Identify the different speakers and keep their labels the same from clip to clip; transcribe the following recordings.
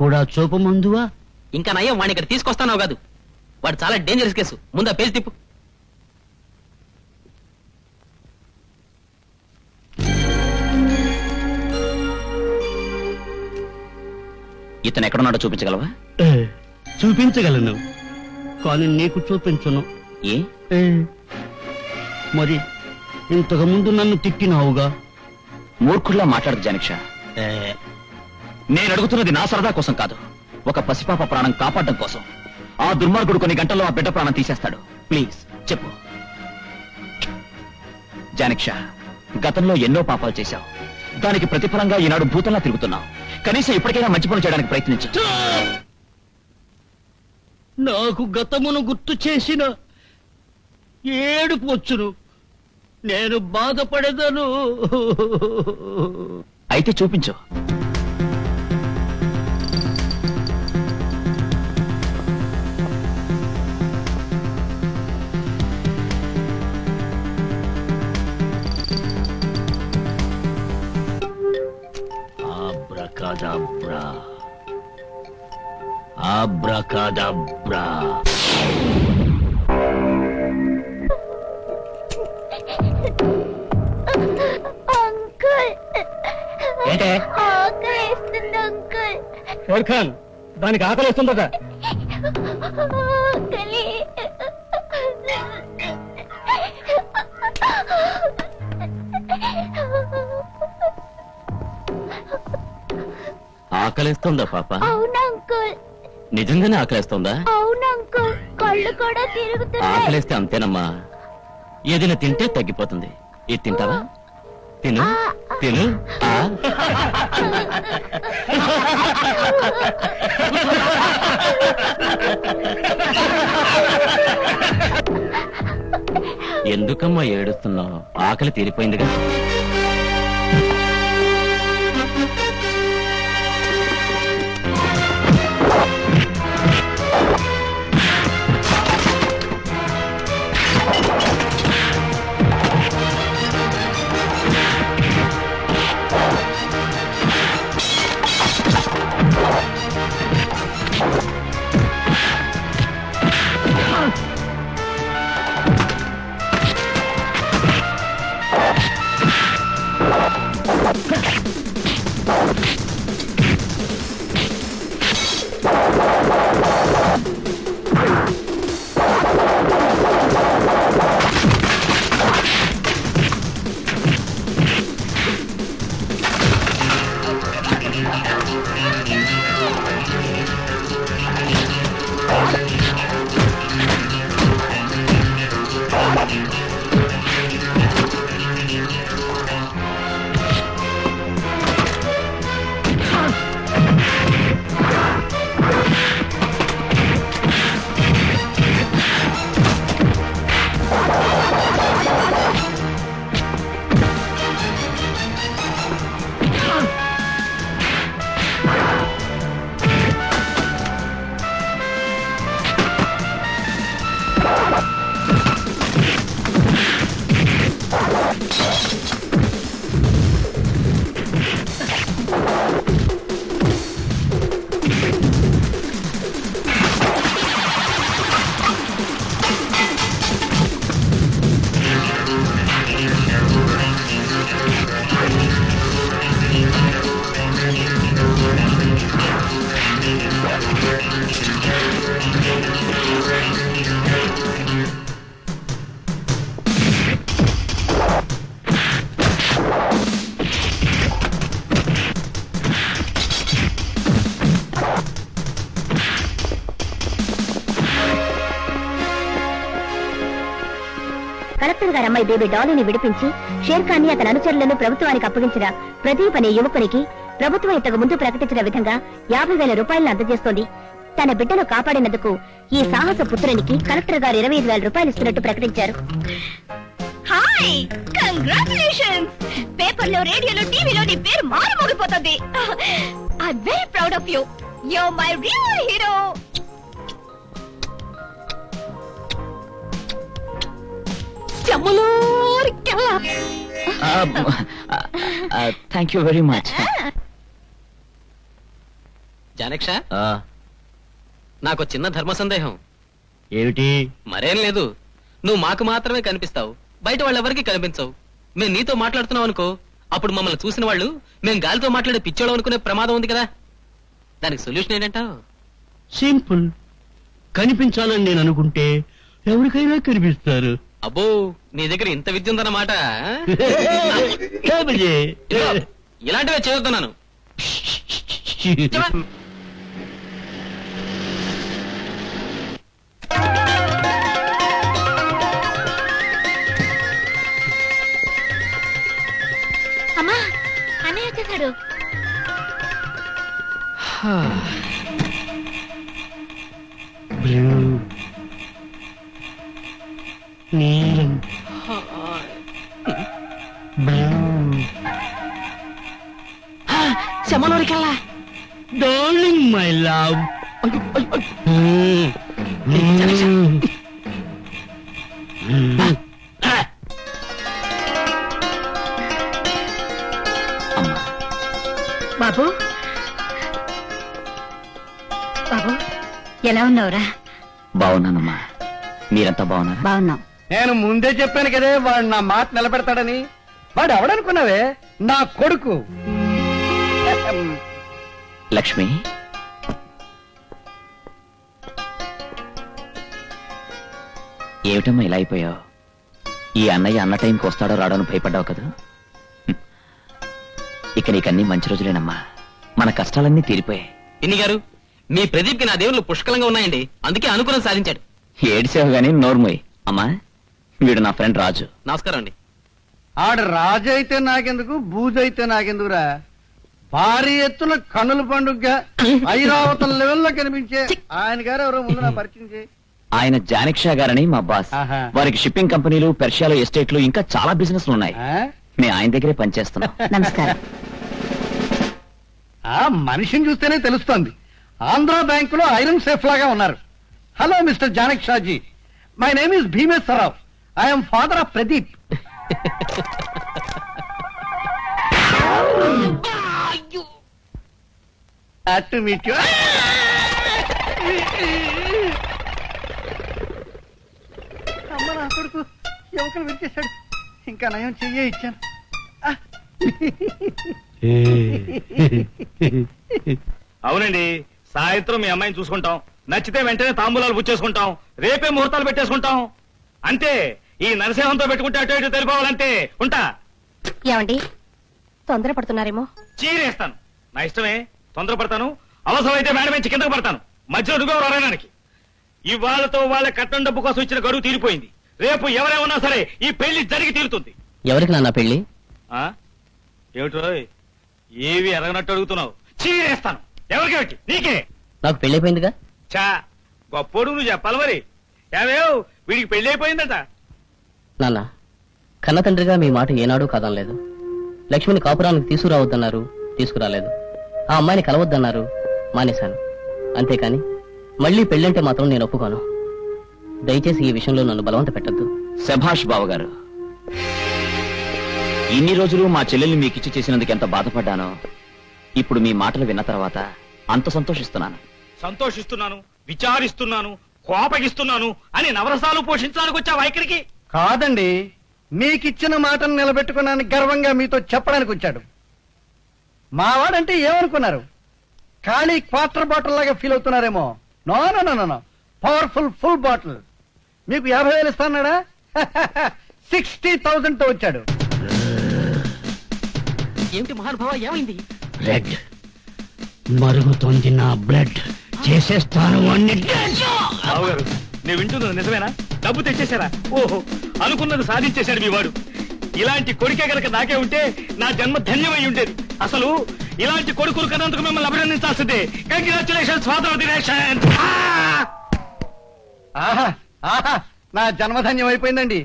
Speaker 1: కూడా చూపమందువా
Speaker 2: ఇంకా నయ్యం వాడిని ఇక్కడ తీసుకొస్తానో కాదు. వాడు చాలా డేంజరస్ కేసు. ముందా పేజ్ తిప్పు. ఇతను ఎక్కడున్నాడో చూపించగలవా?
Speaker 1: చూపించగలను. కానీ నీకు చూపించను.
Speaker 2: ఏ?
Speaker 1: మరి ఇంతకు ముందు నన్ను తిట్టినావుగా?
Speaker 2: మూర్ఖుల్లా మాట్లాడదు జానిక్ష. నేను అడుగుతున్నది నా సరదా కోసం కాదు. ఒక పసిపాప ప్రాణం కాపాడడం కోసం. ఆ దుర్మార్గుడు కొన్ని గంటల్లో ఆ బిడ్డ ప్రాణం తీసేస్తాడు. ప్లీజ్ చెప్పు. జానిక్ష గతంలో ఎన్నో పాపాలు చేశావు. దానికి ప్రతిఫలంగా ఈనాడు భూతంలా తిరుగుతున్నావు. కనీసం ఇప్పటికైనా మంచి పనులు చేయడానికి ప్రయత్నించు.
Speaker 1: నాకు గతమును గుర్తు చేసిన ఏడుపు వచ్చును. నేను బాధపడేదను.
Speaker 2: అయితే చూపించు.
Speaker 1: Abracadabra abracadabra.
Speaker 3: అంకుల్.
Speaker 2: ఏంటే?
Speaker 1: దానికి ఆకలిస్తుందట.
Speaker 3: ఆకలి.
Speaker 2: ఆకలిస్తుందా పాప? నిజంగానే ఆకలిస్తుందా?
Speaker 3: అవును అంకుల్ కళ్ళు కూడా తిరుగుతున్నాయి.
Speaker 2: ఆకలిస్తే అంతేనమ్మా. ఏదైనా తింటే తగ్గిపోతుంది. ఇది తింటావా? తిను. తిను. ఆ? ఎందుకమ్మా ఏడుస్తున్నావు? ఆకలి తీరిపోయిందిగా.
Speaker 3: అమ్మాయి బేబీ డాలీని విడిపించి షేర్ఖాన్ని అతని అనుచరులను ప్రభుత్వానికి అప్పగించిన ప్రదీప్ అనే యువకునికి ప్రభుత్వం ఇంతకు ముందు ప్రకటించిన విధంగా యాభై వేల రూపాయలను అందజేస్తోంది. తన బిడ్డను కాపాడినందుకు ఈ సాహస పుత్రునికి కలెక్టర్ గారు ఇరవై ఐదు వేల రూపాయలు ఇస్తున్నట్టు ప్రకటించారు. హాయ్! కంగ్రాచులేషన్స్! పేపర్లో రేడియోలో టీవీలో నీ పేరు మారుమోగిపోతుంది. I very proud of you. You my real hero.
Speaker 2: Thank you very much.
Speaker 4: జానక్ష
Speaker 1: ఆ,
Speaker 4: నాకు చిన్న ధర్మ సందేహం.
Speaker 1: ఏమిటి?
Speaker 4: మరేం లేదు. నువ్వు మాకు మాత్రమే కనిపిస్తావు. బయట వాళ్ళెవరికి కనిపించవు. మేము నీతో మాట్లాడుతున్నాం అనుకో అప్పుడు మమ్మల్ని చూసిన వాళ్ళు మేము గాలితో మాట్లాడే పిచ్చోళం అనుకునే ప్రమాదం ఉంది కదా. దానికి సొల్యూషన్ ఏంటంటావు?
Speaker 1: సింపుల్. కనిపించాలని నేను అనుకుంటే ఎవరికైనా కనిపిస్తారు.
Speaker 4: అబ్బో నీ దగ్గర ఇంత విద్య ఉందన్నమాట
Speaker 1: కాబోయే.
Speaker 4: ఇదిగో, ఇలాంటివే చదువుతున్నాను
Speaker 3: అమ్మా అన్నయ్య వచ్చేసాడు.
Speaker 1: నీలం
Speaker 4: శమలోరికల్లా
Speaker 1: డార్లింగ్ మై లవ్
Speaker 3: బాబు. బాబు. ఎలా ఉన్నావురా?
Speaker 2: బాగున్నానమ్మా. మీరంతా బాగున్నారా?
Speaker 3: బాగున్నావు
Speaker 5: నేను ముందే చెప్పాను కదే వాడు నా మాట నిలబెడతాడని. వాడు ఎవడనుకున్నావే? నా కొడుకు.
Speaker 2: లక్ష్మి. ఏమిటమ్మా ఇలా అయిపోయావు? ఈ అన్నయ్య అన్న టైంకి వస్తాడో రాడో అని భయపడ్డావు కదా. ఇక నీకన్నీ మంచి రోజులేనమ్మా. మన కష్టాలన్నీ తీరిపోయాయి.
Speaker 4: ఇన్ని గారు? మీ ప్రదీప్కి నా దేవుళ్ళు పుష్కలంగా ఉన్నాయండి. అందుకే అనుకూలం సాధించాడు.
Speaker 2: ఏడిసావు గాని నోర్మోయ్. అమ్మా వీడు నా ఫ్రెండ్ రాజు.
Speaker 4: నమస్కారం అండి.
Speaker 5: ఆడు రాజు అయితే నాకెందుకు బూజైతే నాకెందుకురా? భారీ ఎత్తున కన్నుల పండుగ ఐరావతం లెవెల్లో కనిపించే ఆయన గారు ఎవరో ముందు నా పరిచయం చేయి.
Speaker 2: ఆయన జానిక్షా గారని మా బాస్.
Speaker 5: ఆహా.
Speaker 2: వారికి షిప్పింగ్ కంపెనీలు పెర్షియాలో ఎస్టేట్లు ఇంకా చాలా బిజినెస్ ఉన్నాయి.
Speaker 5: ఆ?
Speaker 2: మేము ఆయన దగ్గరే పనిచేస్తున్నాం.
Speaker 3: నమస్కారం.
Speaker 5: ఆ మనిషిని చూస్తేనే తెలుస్తోంది. ఆంధ్ర బ్యాంక్లో ఐరన్ సేఫ్ లాగా ఉన్నారు. Hello mister Janak Shaji my name is Bhimeswararao. I'm father of Pradeep to meet you అమ్మ నా కొడుకు యువకులు విరిచేశాడు ఇంకా నయం చెయ్యే ఇచ్చాను.
Speaker 6: అవునండి సాయంత్రం మీ అమ్మాయిని చూసుకుంటాం. నచ్చితే వెంటనే తాంబూలాలు పుచ్చేసుకుంటాం రేపే ముహూర్తాలు పెట్టేసుకుంటాం. అంతే ఈ నరసింహంతో పెట్టుకుంటే అటు ఇటు తెలిపోవాలంటే ఉంటా.
Speaker 3: ఏమండి? తొందరపడుతున్నారేమో.
Speaker 6: చీరేస్తాను. నా ఇష్టమే. తొందరపడతాను. అవసరమైతే మేడం నుంచి కిందకు పడతాను. మధ్యలో డుగో రాయడానికి ఇవాళతో వాళ్ళ కట్టం డబ్బు కోసం ఇచ్చిన గడువు తీరిపోయింది. రేపు ఎవరేమన్నా సరే ఈ పెళ్ళి జరిగి తీరుతుంది.
Speaker 4: ఎవరికి నాన్న పెళ్ళి?
Speaker 6: ఆ? ఏమిటో ఏవి ఎరగనట్టు అడుగుతున్నావు? చీరేస్తాను. ఎవరికేమిటి? నీకే.
Speaker 4: నాకు పెళ్ళి అయిపోయిందిగా
Speaker 6: చా గొప్పోడు నువ్వు చెప్పాలి మరి. ఏమేవ్? వీడికి పెళ్ళి అయిపోయిందట.
Speaker 4: నాన్న కన్న తండ్రిగా మీ మాట ఏనాడు కాదనలేదు. లక్ష్మిని కాపురానికి తీసుకురావద్దన్నారు తీసుకురాలేదు. ఆ అమ్మాయిని కలవద్దన్నారు మానేశాను. అంతేకాని మళ్ళీ పెళ్ళంటే మాత్రం నేను ఒప్పుకోను. దయచేసి ఈ విషయంలో నన్ను బలవంత పెట్టద్దు.
Speaker 2: శభాష్ బావ గారు ఇన్ని రోజులు మా చెల్లెల్ని మీకిచ్చి చేసినందుకు ఎంత బాధపడ్డానో ఇప్పుడు మీ మాటలు విన్న తర్వాత అంత సంతోషిస్తున్నాను.
Speaker 6: సంతోషిస్తున్నాను విచారిస్తున్నాను కోపగిస్తున్నాను అని నవరసాలు పోషించడానికి వచ్చా వైఖరికి
Speaker 5: కాదండి. మీకిచ్చిన మాటను నిలబెట్టుకున్నాను గర్వంగా మీతో చెప్పడానికి వచ్చాడు. మావాడంటే ఏమనుకున్నారు? ఖాళీ క్వార్టర్ బాటిల్ లాగా feel అవుతున్నారేమో. No no no no powerful full bottle. మీకు యాభై వేలు ఇస్తాన్నాడా సిక్స్టీ థౌజండ్తో వచ్చాడు.
Speaker 4: ఏమిటి మహానుభావ ఏమైంది?
Speaker 1: బ్లడ్. మరుగుతోంది నా బ్లడ్. చేసేస్తాను
Speaker 6: గారు నేను వింటున్నది నిజమేనా? డబ్బు తెచ్చేశారా? ఓహో అనుకున్నది సాధించేశాడు మీ వాడు. ఇలాంటి కొడుకే గనక నాకే ఉంటే నా జన్మ ధన్యమై ఉండేది. అసలు ఇలాంటి కొడుకులు కన్నందుకు మిమ్మల్ని అభినందించాల్సిందే. కంగ్రాచులేషన్స్ ఫాదర్ దినేషన్
Speaker 5: ఆహా ఆహా నా జన్మధన్యం అయిపోయిందండి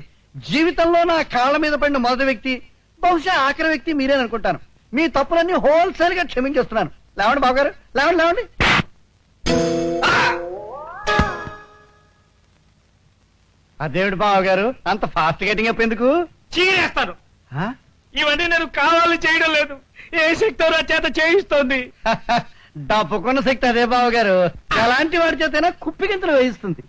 Speaker 5: జీవితంలో నా కాళ్ళ మీద పడిన మొదటి వ్యక్తి బహుశా ఆఖరి వ్యక్తి మీరేననుకుంటాను. మీ తప్పులన్నీ హోల్సేల్గా క్షమించేస్తున్నాను. లేవండి బాబు గారు లేవండి లేవండి! అదేమిటి బాబు గారు అంత ఫాస్ట్ గెటింగ్ అప్ ఎందుకు?
Speaker 6: చీరేస్తాను? ఇవన్నీ నేను కావాలని చేయడం లేదు. ఏ శక్తి నా చేత చేయిస్తోంది?
Speaker 5: డబ్బుకున్న శక్తి అదే బావ గారు ఎలాంటి వాడి చేతైనా కుప్పిగింతలు వేయిస్తుంది.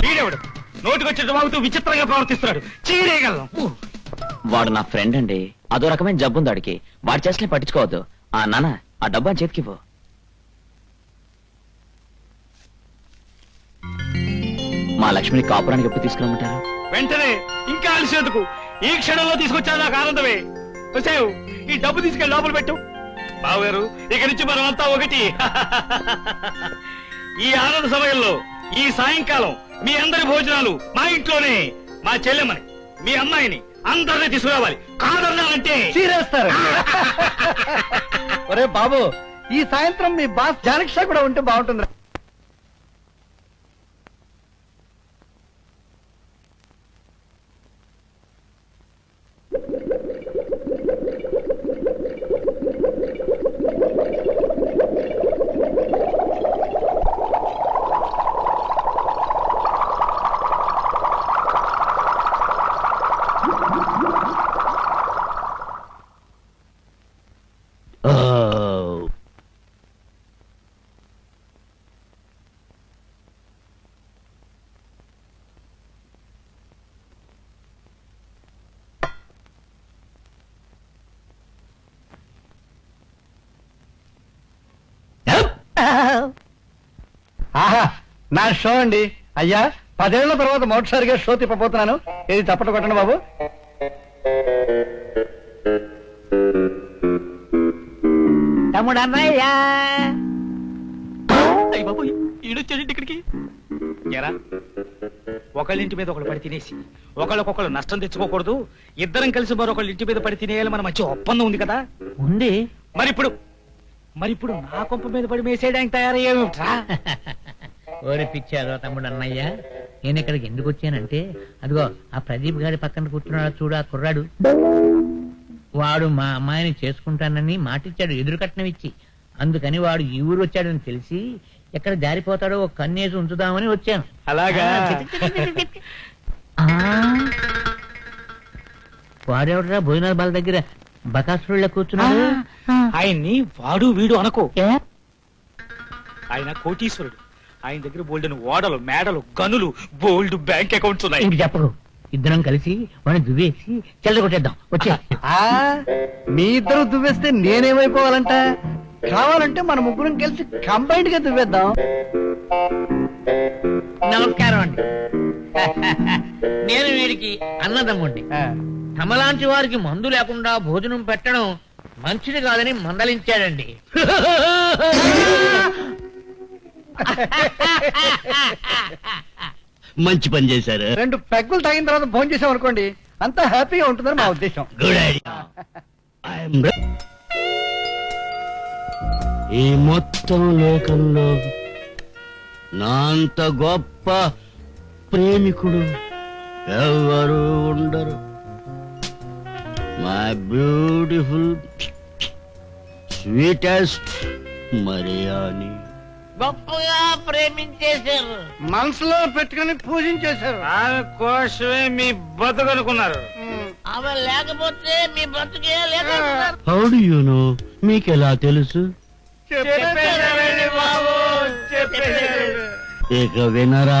Speaker 6: వీడెవడు? విచిత్రంగా ప్రవర్తిస్తున్నాడు. చీరేయగలను.
Speaker 2: వాడు నా ఫ్రెండ్ అండి. అదో రకమైన జబ్బు ఉంది వాడికి వాడి చేస్తలే పట్టించుకోవద్దు. ఆ నాన్న ఆ డబ్బా చేతికివ్వు మా లక్ష్మిని కాపురానికి ఎప్పుడు తీసుకురమ్మంటారు?
Speaker 6: వెంటనే ఇంకా అలసేందుకు ఈ క్షణంలో తీసుకొచ్చాను నాకు ఆనందమే. ఈ డబ్బు తీసుకెళ్ళి లోపల పెట్టు. బావగారు ఇక నుంచి మనం అంతా ఒకటి. ఈ ఆనంద సమయంలో ఈ సాయంకాలం మీ అందరి భోజనాలు మా ఇంట్లోనే మా చెల్లెమ్మని మీ అమ్మాయిని అందరినీ తీసుకురావాలి. కాదన్నానంటే
Speaker 5: చీరేస్తారు. ఒరే బాబు ఈ సాయంత్రం మీ బాస్ జానక్ష కూడా ఉంటే బాగుంటుంది ఆహా నా షో అండి. అయ్యా పదేళ్ళ తర్వాత మొదటిసారిగా షో తిప్పబోతున్నాను. ఇది తప్పట కొట్టండి బాబు.
Speaker 1: తమ్ముడు అన్నయ్య.
Speaker 6: అయ్య బాబు ఈడొచ్చాడండి ఇక్కడికి. ఎరా ఒకళ్ళ ఇంటి మీద ఒకళ్ళు పడి తినేసి ఒకళ్ళకొకళ్ళు నష్టం తెచ్చుకోకూడదు. ఇద్దరం కలిసి మరొకళ్ళ ఇంటి మీద పడి తినేయాలి మన మధ్య ఒప్పందం ఉంది కదా.
Speaker 1: ఉంది.
Speaker 6: మరి ఇప్పుడు మరి ఇప్పుడు నా కొంప మీద పడి మేసేయడానికి తయారయ్యేమిట్రా
Speaker 7: ఓరి పిచ్చారో తమ్ముడు అన్నయ్య నేను ఇక్కడికి ఎందుకు వచ్చానంటే అదిగో ఆ ప్రదీప్ గారి పక్కన కూర్చున్నాడు చూడు ఆ కుర్రాడు. వాడు మా అమ్మాయిని చేసుకుంటానని మాటిచ్చాడు ఎదురు కట్నం ఇచ్చి. అందుకని వాడు ఈ ఊరు వచ్చాడని తెలిసి ఎక్కడ జారిపోతాడో ఒక కన్నేసి ఉంచుదామని వచ్చాను.
Speaker 6: అలాగా?
Speaker 7: ఆ, వాడెవడరా? భోజనాల బాల దగ్గర బకాసురుళ్ళ కూర్చున్నాడు
Speaker 6: ఆయన్ని వాడు వీడు అనుకో? ఆయన కోటీశ్వరుడు. ఆయన దగ్గర బోల్డెన్ ఓడలు మేడలు గనులు బోల్డ్ బ్యాంక్ అకౌంట్స్ ఉన్నాయి.
Speaker 7: ఇంక చెప్పకు ఇద్దరం కలిసి వాడిని దువ్వేసి చెల్ల కొట్టేద్దాం. వచ్చే.
Speaker 5: ఆ మీ ఇద్దరు దువ్వేస్తే నేనేమైపోవాలంట? కావాలంటే మన ముగ్గురం కలిసి కంబైన్డ్గా దువ్వేద్దాం.
Speaker 7: నమస్కారం అండి. నేను వీడికి అన్నదమ్ముండి. తమలాంటి వారికి మందు లేకుండా భోజనం పెట్టడం మంచిది కాదని మందలించాడండి.
Speaker 1: మంచి పని చేశారు.
Speaker 5: రెండు పెగ్గులు తాగిన తర్వాత భోజనం చేసాం అనుకోండి అంతా హ్యాపీగా ఉంటుందని మా ఉద్దేశం.
Speaker 1: గుడ్ ఐడియా ఈ మొత్తం లోకంలో నా అంత గొప్ప ప్రేమికుడు ఎవరు ఉండరు. మై బ్యూటిఫుల్ స్వీటెస్ట్ మరియాని
Speaker 7: గొప్పగా ప్రేమించేశారు.
Speaker 5: మనసులో పెట్టుకుని పూజించేశారు.
Speaker 6: ఆమె కోసమే మీ బతుకనుకున్నారు
Speaker 7: ఆమె లేకపోతే మీ బతుకే లేక
Speaker 1: హౌ డు యు నో మీకెలా తెలుసు?
Speaker 6: చెప్పేశారండి బాబు చెప్పేశారు
Speaker 1: ఇక వినరా?